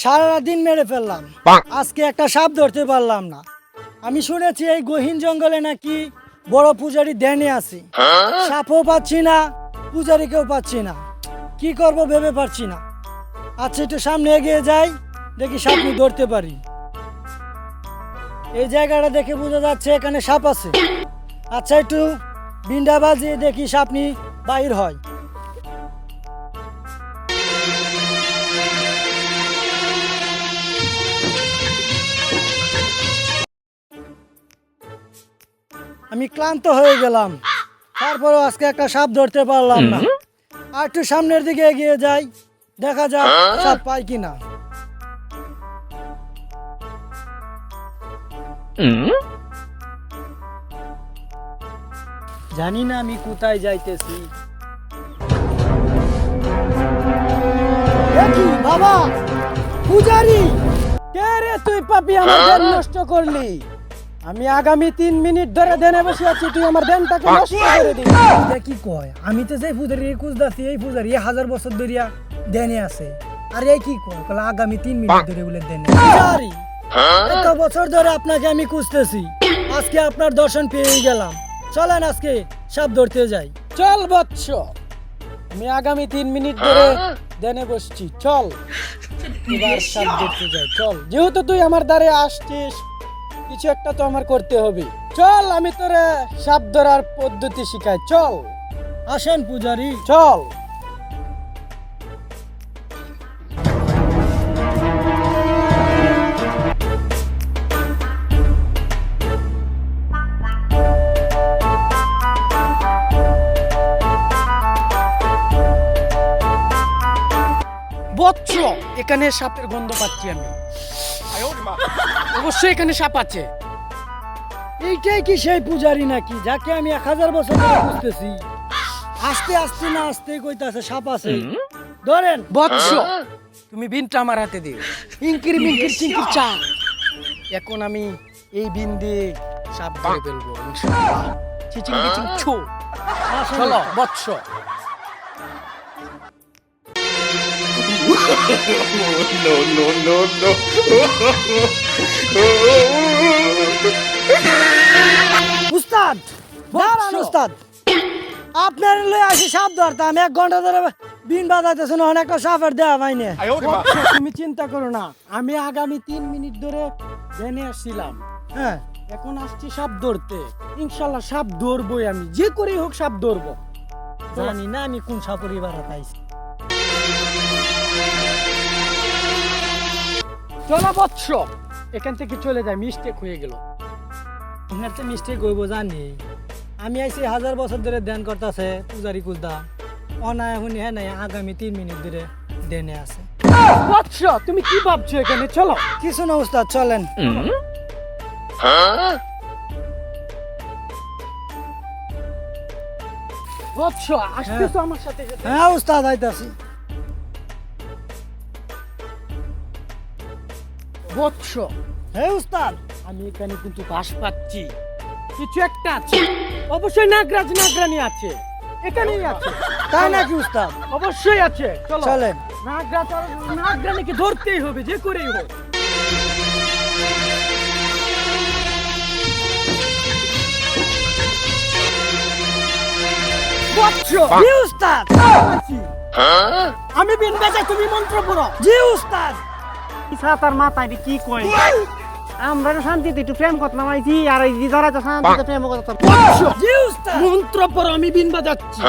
সারা দিন মেরে ফেললাম। আজকে একটা সাপ ধরতে পারলাম না। আমি শুনেছি এই গহীন জঙ্গলে নাকি বড় পূজারি ধ্যানে আছে। সাপও পাচ্ছি না পূজারিকেও পাচ্ছি না। কি করব ভেবে পারছি না। আচ্ছা একটু সামনে এগিয়ে যাই দেখি সাপ ধরতে পারি। এই জায়গাটা দেখে বোঝা যাচ্ছে এখানে সাপ আছে। আচ্ছা একটু বিন্ডা বাজিয়ে দেখি সাপনি বাইর হয়। আমি ক্লান্ত হয়ে গেলাম। তারপরেও আজকে একটা সাপ ধরতে পারলাম না। আর একটু সামনের দিকে এগিয়ে যাই দেখা যাক সাপ পাই কিনা। জানি না আমি কোথায় যাইতেছি। কি বাবা? পূজারি! কে রে তুই পাপি আমার নষ্ট করলি? আমি আগামী তিন মিনিট ধরে ধ্যানে বসে আছি তুই আমার ধ্যানটাকে নষ্ট করে দিলি এটা কি কয়? আমি তো যে পূজারি খুঁজতাছি এই পূজারি হাজার বছর ধরিয়া ধ্যানে আছে। আর এই কি কয়? বলে আগামী তিন মিনিট ধরে বলে ধ্যানে পূজারি এত বছর ধরে আপনাকে আমি খুঁজতেছি। আজকে আপনার দর্শন পেয়ে গেলাম। চলেন আজকে সাপ ধরতে যাই। চল বৎস। আমি আগামী তিন মিনিট ধরে দেনে বসছি। চল। এবার সাপ ধরতে যাই। চল। যেহেতু তুই আমার দ্বারে আসছিস কিছু একটা তো আমার করতে হবে। চল আমি তোরে সাপ ধরার পদ্ধতি শিখাই চল। আসেন পূজারি। চল। বৎস এখানে সাপের গন্ধ পাচ্ছি আমি। অবশ্যই এখানে সাপ আছে। এইটাই কি সেই পূজারি নাকি যাকে আমি এক হাজার বছর ধরে খুঁজতেছি? আস্তে আস্তে না আস্তে কইতাছে সাপ আছে। ধরেন বৎস তুমি বিনটা আমার হাতে দিও। ইঙ্কির মিঙ্কির চিঙ্কির চা। এখন আমি এই বিন দিয়ে সাপ ধরে ফেলব। চিচিং চিচিং ছু। চলো বৎস no, no, no, no. উস্তাদ দাঁড়ান। উস্তাদ। আপনার লয়ে আসি সাপ ধরতাম এক ঘণ্টা ধরে বিন বাজাইতেছে না। অনেকটা সাপের দেওয়া পাইনি তুমি চিন্তা করো না। আমি আগামী তিন মিনিট ধরে জেনে আসছিলাম। হ্যাঁ। এখন আসছি সাপ ধরতে। ইনশাল্লাহ সাপ ধরবই আমি। যে করেই হোক সাপ ধরবো। জানি না আমি কোন সাপেরই বাড়া পাইছি চলো বৎস। এখান থেকে চলে যায় মিস্টেক হয়ে গেল। আপনার তো মিস্টেক হইব জানি। আমি আইসি হাজার বছর ধরে ধ্যান করতেছে পূজারি কুজদা অনায় শুনি হ্যাঁ নাই আগামী তিন মিনিট ধরে দেনে আছে। বৎস তুমি কি ভাবছ এখানে? চলো। কিছু না উস্তাদ চলেন। বৎস আসতেছো আমার সাথে হ্যাঁ উস্তাদ আইতাছি। বৎস। হ্যাঁ উস্তাদ আমি এখানে কিন্তু বাস পাচ্ছি। কিছু একটা আছে। অবশ্যই নাগরাজ নাগরানি আছে। এখানেই আছে। তাই নাকি উস্তাদ? অবশ্যই আছে। চলো। চলেন। নাগরাজ আর নাগরানিকে ধরতেই হবে যে করেই হোক। আমি বিন বেজা তুমি মন্ত্র পড়ো জি উস্তাদ। সাতার মাথায় কি কয় আমরা তো শান্তিতে একটু প্রেম করতাম আইছি আর এই যারা তো শান্তিতে প্রেম করতাম জি মন্ত্র পর আমি বিন বাজাচ্ছি